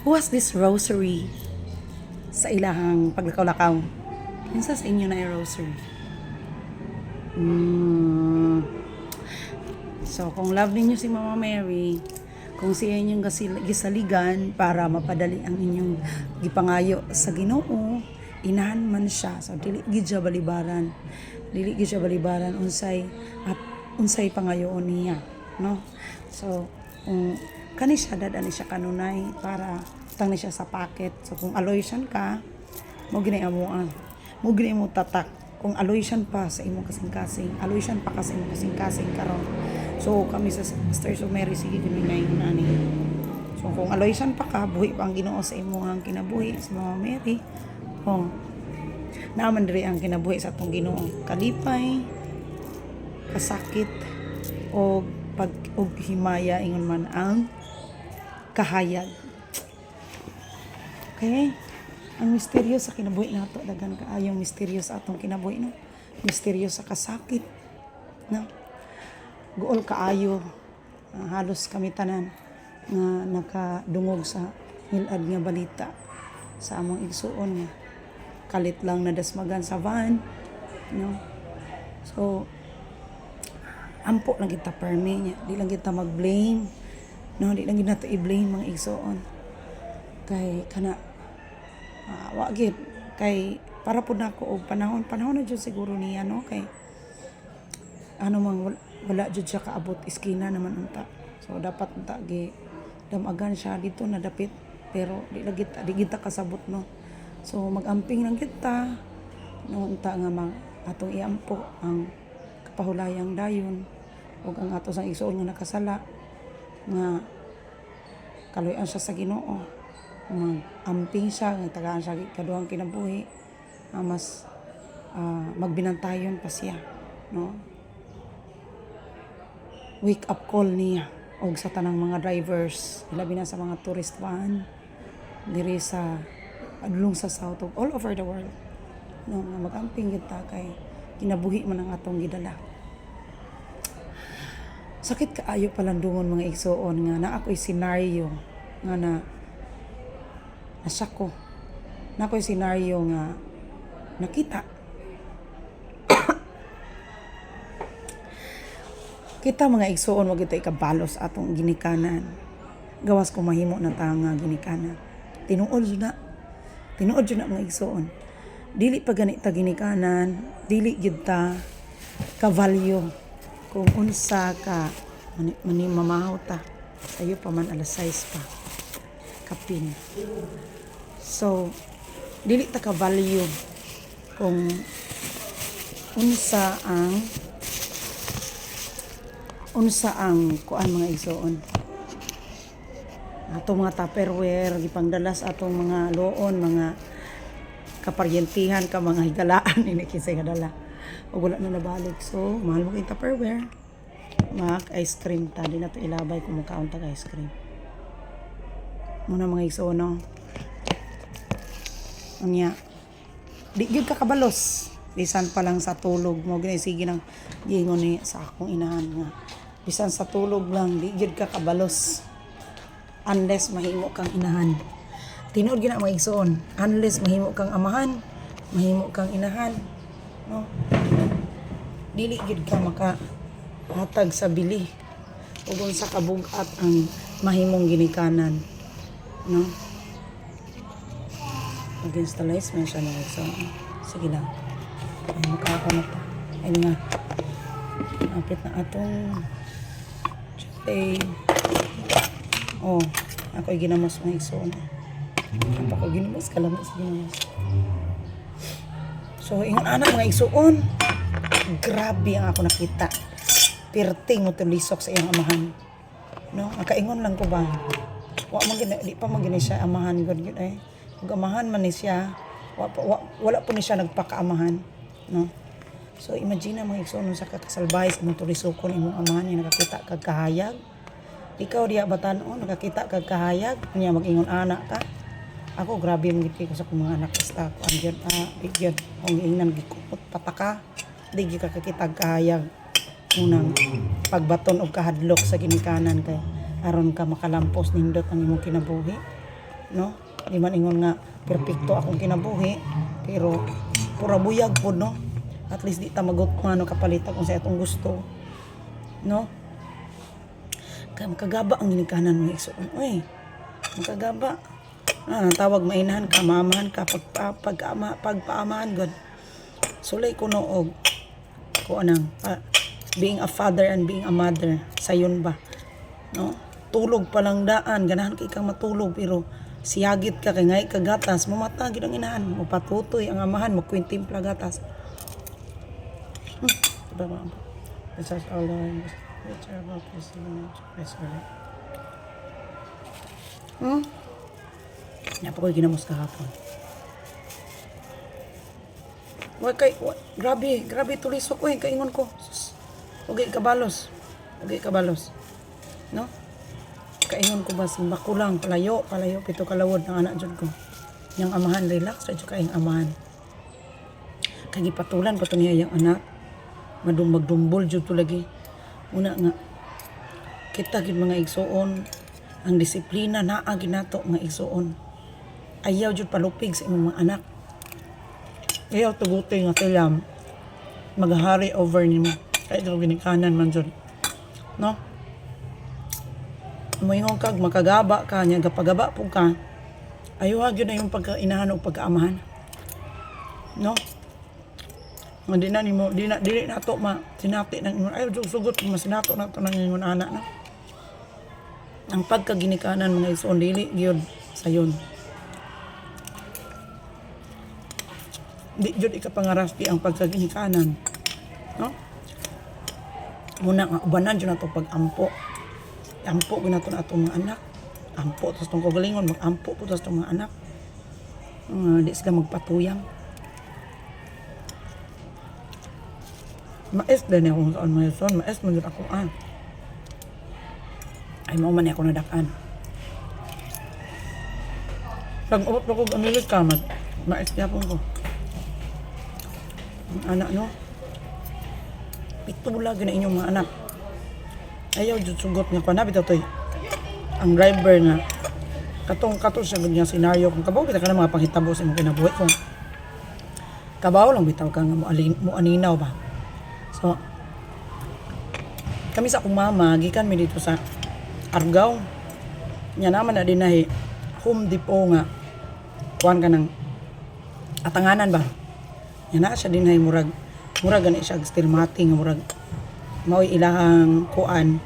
Who has this rosary sa ilahang paglakaw-lakaw? Kinsa sa inyo na rosary? Mm. So, kung love ninyo si Mama Mary, kung siya inyong gisaligan para mapadali ang inyong gipangayo sa Ginoo, inahan man siya. So, dili gid balibaran. Dili gid balibaran unsay at unsay pangayoon niya, no? So, kung kani siya dada ni siya kanunay para tang ni siya sa packet. So, kung aloysian ka, mo gini amo ah. Mo gini mo tatak kung aloysian pa sa imong kasing-kasing, aloysian pa ka sa imong kasing-kasing karon. So kami sa Sisters of Mary sige giminay nani. So kung aloysian pa ka, buhi pa ang Ginoo sa imong kinabuhi sa Mama Mary. Oh. Naaman diri ang kinabuhi sa atong Ginoo. Kalipay, kasakit o pag og himaya ingon man ang kahayag. Okay? Ang misteryo sa kinabuhi nato daghan kaayong misteryo sa atong kinabuhi no. Misteryo sa kasakit. No? Guol kaayo ah, halos kami tanan nga nakadungog sa hilad nga balita sa among igsuon nga kalit lang nadasmagan sa van no so ampo lang kita permi niya di lang kita mag-blame no di lang kita nato i-blame mga igsuon kay kana uh, wa gid kay para pud nako og panahon panahon na jud siguro niya no? Kay ano mang wala, wala jud siya kaabot iskina naman unta. So dapat unta gi damagan siya. Dito na dapit pero di lagi di kita kasabot no? So magamping lang kita no unta nga ma atong iampo ang kapahulayang dayon. Ug ang ato sang igsoon nga nakasala nga kaloyan siya sa Ginoo. Mag-amping siya nga tagaan siya kaduhang kinabuhi. Nga mas ah, magbinantayon pa siya no? Wake up call niya og sa tanang mga drivers labi na sa mga tourist van diri sa adlong sa south of all over the world. No nga magamping kita kay kinabuhi man ang atong gidala sakit kaayo palandungon mga igsoon nga na ako'y senaryo nga na nasa ko. Na ako'y senaryo nga nakita. Kita mga igsoon wag ito ikabalos atong ginikanan. Gawas ko mahimo na tanga ginikanan. Tinuod na. Tinuod na mga igsoon. Dili pa ganita ginikanan. Dili gid ta ka value kung unsa ka mani, mani mamahaw ta. Sayo pa man alas 6 pa. Kapin. So dili ta ka value kung unsa ang unsa ang kuan mga igsoon ato mga tupperware gipangdala sa atong mga loon mga kaparyentihan ka mga higalaan ini kinsay nga ug wala na nabalik so mahal mo kay tupperware mag ice cream ta di na to ilabay kung magkaon tag ice cream muna mga igsoon no Anya, di gyud ka kabalos. Bisan pa lang sa tulog mo gani sige nang gingon ni sa akong inahan nga. Bisan sa tulog lang di gyud ka kabalos. Unless mahimo kang inahan. Tinuod gina mga igsoon. Unless mahimo kang amahan, mahimo kang inahan. No? Dili gyud ka maka hatag sa bili. Ug sa kabugat ang mahimong ginikanan. No? lights man siya na so sige lang ay makaka na ta ay nga apit na atong Tuesday oh ako ginamos mga igsoon ako ginamos kalamas ginamos so ingon anak mga igsoon grabe ang ako nakita. Pirting mo tulisok sa iyang amahan. No nakaingon lang ko ba? Wa man gina di pa man gini siya amahan gud gud ay ug amahan man ni siya wa, wa, wala po ni siya nagpakaamahan no? So imagine mga igsoon sa kakasalbahay sa tulisokon imong amahan nga nakakita kag kahayag. Ikaw diya batan-on nakakita kag kahayag? Niya mag-ingon anak ka ako grabe mo gid ko sa akong mga anak basta ko andiyan ah bigyan kung ingnan gikupot pataka di gyud ka kakita kag kahayag. Unang pagbaton og kahadlok sa ginikanan kay aron ka makalampos nindot ang imong kinabuhi no? Di man ingon nga perpekto akong kinabuhi pero pura buyag po no? At least di ta magot ano kapalitan kung sa atong gusto no? Kaya makagaba ang ginikanan mo igsoon oy makagaba ang tawag mainahan ka mamahan ka pag, pag, ama, pagpaamahan god. Sulay ko noog ko anang ah, being a father and being a mother sayon ba? No? Tulog pa lang daan ganahan kay kang matulog pero siyagit ka kay ngay kagatas mamata gid ang inahan mo patutoy ang amahan mo kwintimpla gatas. Hmm. diba ba It's just all about this image Hmm? Napa ko'y ginamos kahapon. Wag kay, wa, grabe, grabe tulisok eh, kaingon ko. Sus, kabalos. Ugay kabalos. No? Kaingon ko ba, simba ko lang, palayo, palayo, pito kalawod ng anak dyan ko. Yang amahan, relax, radyo kaing amahan. Kagipatulan ko to niya yung anak. Madum magdumbol jud to lagi. Una nga, kita gid mga igsoon, ang disiplina naa gid nato nga igsoon. Ayaw jud palupig sa imong mga anak. Ayaw tuguti nga tilam maghari over nimo. Kahit ito ginikanan man jud. No? Moingon kag makagaba ka nya gapagaba po ka. Ayaw gyud na yung pagkainahan o pagkaamahan. No? Di na nimo, di na dili na to ma sinati nang ingon ayaw jud sugot mas sinato na to nang ingon anak na. Ang pagkaginikanan mga ison dili gyud sayon. Di jud ikapangaraspi ang pagkaginikanan. No? Muna nga ubanan jud nato pag-ampo. Ampo gyud nato na atong mga anak. Ampo tas tong kagalingon mag-ampo po tas tong mga anak. Nga di sila magpatuyang. Mais din ako sa mga son, mais man gyud ako ah. Ay mo man ako nadakan. Pag ubot ko og Amerika mag mais gyapon ko. Anak no. Pito lagi na inyong mga anak. Ayaw jud sugot nga pana bitaw toy. Ang driver nga katong katong sa nga senaryo kung kabaw kita ka na mga panghitabo sa imong kinabuhi kung kabaw lang bitaw ka nga mo, alin, mo aninaw ba. So, kami sa akong mama, gikan mi dito sa Argao. Nya naman na dinahi Home Depot nga. Kuan ka ng atanganan ba? Nya na siya dinahi murag murag gani siya steel matting nga murag mao ilahang kuan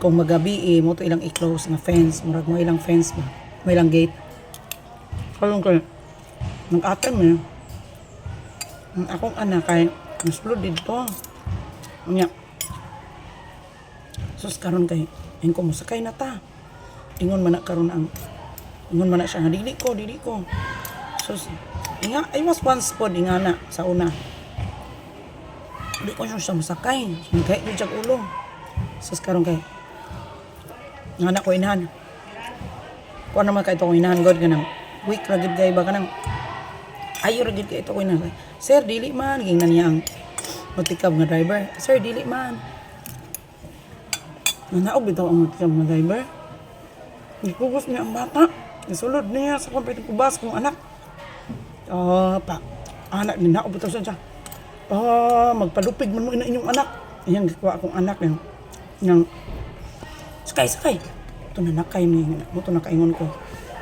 kung magabi eh, mo to ilang i-close nga fence murag mo ilang fence ba mo ilang gate karon kay nag-atem eh ang akong anak kay nasulod dito Nya. Sus karon kay ang ko musakay na ta. Ingon man na karon ang ingon man na siya nga dili ko, dili ko. Sus inga I was once pod inga na sa una. Di ko siya siya musakay. Kay ko jag ulo. Sus karon kay nga na ko inahan. Kuha naman kay ito inahan god ganang week ra gid kay ba kanang ayo ra gid kay ito ko inahan. Sir dili man ging na niya ang mutikab nga driver. Sir, dili man. Nanaog bitaw ang mutikab nga driver. Gikugos niya ang bata. Isulod niya sa kumpitin kubas kong anak. Ah, pa. Anak ni naog bitaw siya. Ah, magpalupig man mo ina inyong anak. Iyang gikuha akong anak yang yang sakay sakay. Ito na nakay ni mo to nakaingon ko.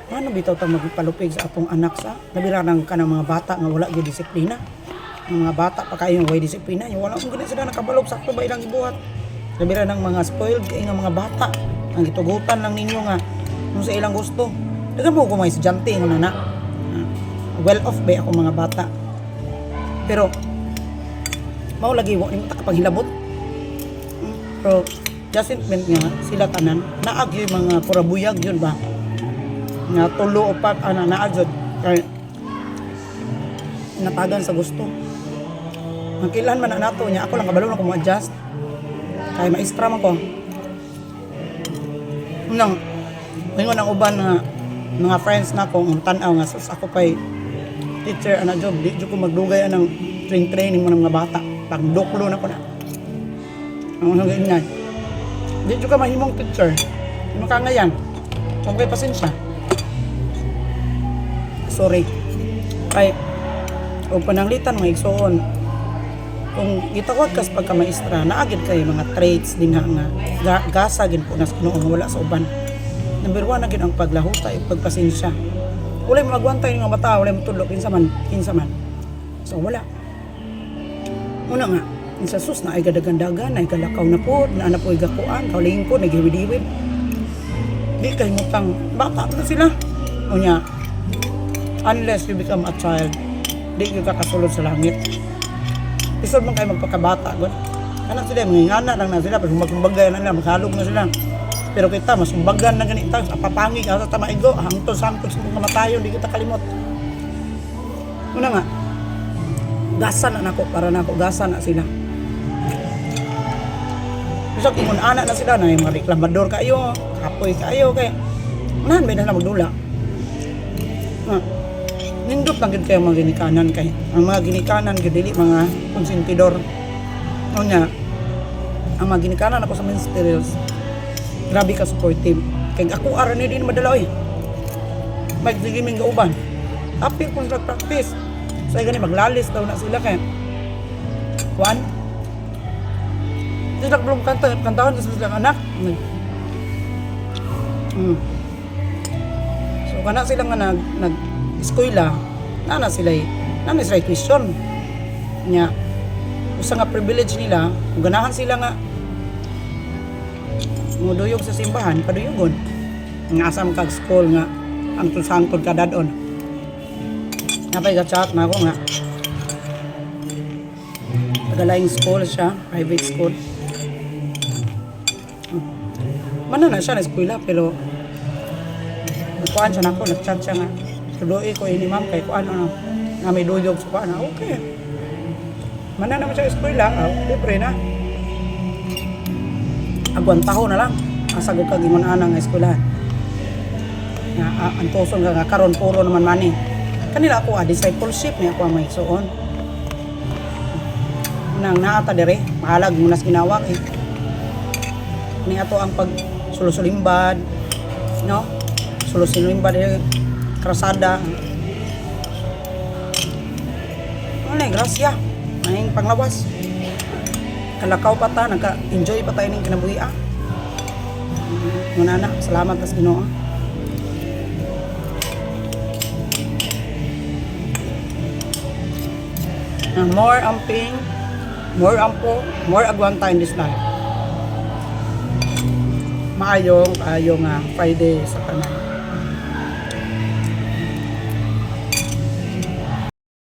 Ano bitaw ta magpalupig sa atong anak sa nabiranan ka ng mga bata nga wala gyud disiplina mga bata pa kayo way disiplina yung wala kung ganit sila nakabalog sakto ba ilang ibuhat sabira ng mga spoiled kay nga mga bata ang gitugutan lang ninyo nga kung sa ilang gusto dagan mo ko mga estudyante nga na well off ba ako mga bata? Pero mao lagi wa nimo ta kapaghilabot Hmm, pero judgment nga sila tanan naag yung mga purabuyag yun ba? Nga tulo o pat ana naa jud kay natagan sa gusto. Ang kilan man na nato niya, ako lang kabalo na ko mo-adjust. Kaya maestra man ko. Unang, ngayon ang uban nga, mga friends na ko, tanaw nga, sus ako pa'y teacher, ana job, di ko magdugay anang train training mo ng mga bata. Pag doklo na ko na. Ang unang ganyan. Di ko ka mahimong teacher. Mo ka ngayon. Kung kay pasensya. sorry. Kay o pananglitan mga igsoon. Kung gitawag kas pagka maestra, naagid kay mga traits din nga nga ga- gasa gin po nas nga wala sa uban. Number one na gid ang paglahuta ug pagpasensya. Wala mo magwantay nga mata, wala mo tudlo kinsa man, kinsa man. So wala. Una nga, sa sus na ay gadagandagan, ay galakaw na po, na na po igakuan, kauling ko, naghiwid-hiwid. Di kay mutang, bata na sila. O niya, unless you become a child, di ka kakasulod sa langit. Isod man kayo magpakabata. God. Anak sila, mga ingana lang na sila, pero magkumbagay na nila, maghalog na sila. Pero kita, mas umbagan na ganita, papangi ka sa tamaigo, hangtod sa mga kamatayon, di kita kalimot. Una nga, gasan na nako para nako gasan na sila. Bisa kung anak na sila na yung mga reklamador kayo, kapoy kayo kay nan may na magdula. Ah, nindot lang kayo mga ginikanan kay ang mga ginikanan gid dili mga konsentidor. Ano niya, ang mga ginikanan ako sa ministerials, grabe ka supportive. Kay ako ara ni din madala oy. May digiming gauban. Apil kung practice. So gani maglalis daw na sila kay Juan. Sila belum kanta, kantahan sa silang anak. Nag- Hmm. So kana sila nga nag nag eskwela, nana sila nana sila tuition. Nya usa nga privilege nila, ganahan sila nga muduyog sa simbahan, paduyogon. Nga asam kag school nga ang tusangkod ka dadon. Napay ka chat na ako nga. Tagalaing school siya, private school. Mana na siya na eskwela pero nagkuhan siya na ako, nag-chat siya nga. Tuloy ko ini ma'am kay kuan ano, nga may duyog sa kuan. Ah, Okay. Mana naman siya eskwela, ah, libre na. Agwan taho na lang. Asagod ka gingon ana nga eskwelahan. Nga ang tuson ka nga karon puro naman mani. Kanila ako ah, discipleship ni ako may suon. Nang naata dire, mahalag mo nas ginawa eh ni ato ang pag sulusulimbad no sulusulimbad eh krasada ano eh grasya ang panglawas kalakaw pa ta nagka-enjoy pa tayo ng kinabuhi ah. Muna na salamat tas ginoo. Ah, more amping more ampo more agwanta in this life. Maayong kaayong nga Friday sa tanan.